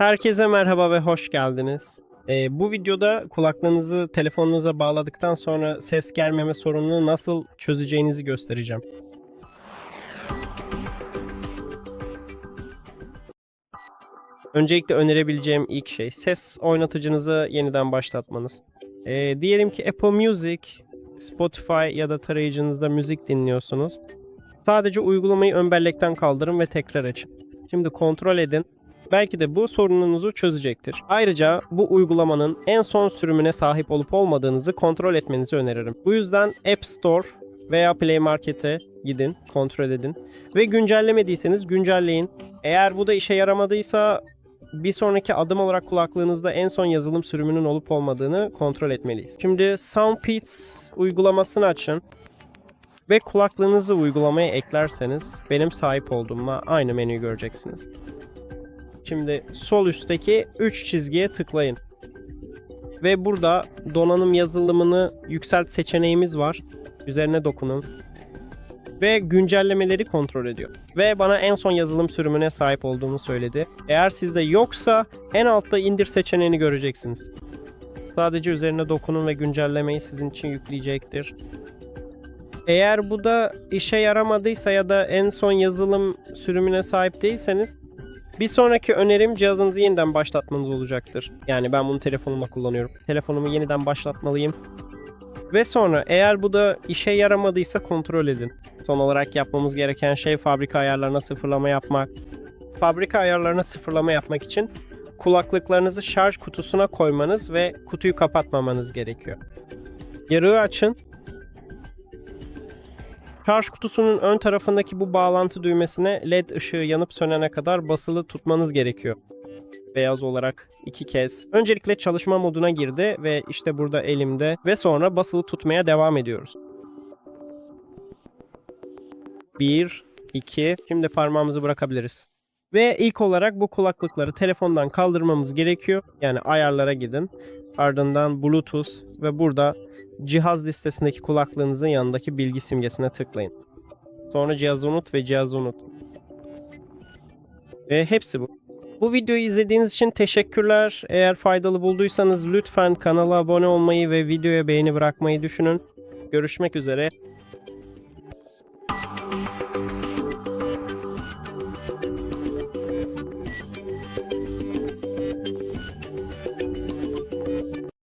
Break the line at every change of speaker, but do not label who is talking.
Herkese merhaba ve hoş geldiniz. Ee, bu videoda kulaklığınızı telefonunuza bağladıktan sonra ses gelmeme sorununu nasıl çözeceğinizi göstereceğim. Öncelikle önerebileceğim ilk şey ses oynatıcınızı yeniden başlatmanız. Ee, diyelim ki Apple Music, Spotify ya da tarayıcınızda müzik dinliyorsunuz. Sadece uygulamayı ön bellekten kaldırın ve tekrar açın. Şimdi kontrol edin. Belki de bu sorununuzu çözecektir. Ayrıca bu uygulamanın en son sürümüne sahip olup olmadığınızı kontrol etmenizi öneririm. Bu yüzden App Store veya Play Market'e gidin, kontrol edin ve güncellemediyseniz güncelleyin. Eğer bu da işe yaramadıysa bir sonraki adım olarak kulaklığınızda en son yazılım sürümünün olup olmadığını kontrol etmeliyiz. Şimdi SoundPeats uygulamasını açın ve kulaklığınızı uygulamaya eklerseniz benim sahip olduğumla aynı menüyü göreceksiniz. Şimdi sol üstteki 3 çizgiye tıklayın. Ve burada donanım yazılımını yükselt seçeneğimiz var. Üzerine dokunun. Ve güncellemeleri kontrol ediyor. Ve bana en son yazılım sürümüne sahip olduğumu söyledi. Eğer sizde yoksa en altta indir seçeneğini göreceksiniz. Sadece üzerine dokunun ve güncellemeyi sizin için yükleyecektir. Eğer bu da işe yaramadıysa ya da en son yazılım sürümüne sahip değilseniz bir sonraki önerim cihazınızı yeniden başlatmanız olacaktır. Yani ben bunu telefonumla kullanıyorum. Telefonumu yeniden başlatmalıyım. Ve sonra eğer bu da işe yaramadıysa kontrol edin. Son olarak yapmamız gereken şey fabrika ayarlarına sıfırlama yapmak. Fabrika ayarlarına sıfırlama yapmak için kulaklıklarınızı şarj kutusuna koymanız ve kutuyu kapatmamanız gerekiyor. Yarığı açın. Şarj kutusunun ön tarafındaki bu bağlantı düğmesine led ışığı yanıp sönene kadar basılı tutmanız gerekiyor. Beyaz olarak iki kez. Öncelikle çalışma moduna girdi ve işte burada elimde ve sonra basılı tutmaya devam ediyoruz. 1, 2, şimdi parmağımızı bırakabiliriz. Ve ilk olarak bu kulaklıkları telefondan kaldırmamız gerekiyor. Yani ayarlara gidin. Ardından Bluetooth ve burada cihaz listesindeki kulaklığınızın yanındaki bilgi simgesine tıklayın. Sonra cihazı unut ve cihazı unut. Ve hepsi bu. Bu videoyu izlediğiniz için teşekkürler. Eğer faydalı bulduysanız lütfen kanala abone olmayı ve videoya beğeni bırakmayı düşünün. Görüşmek üzere.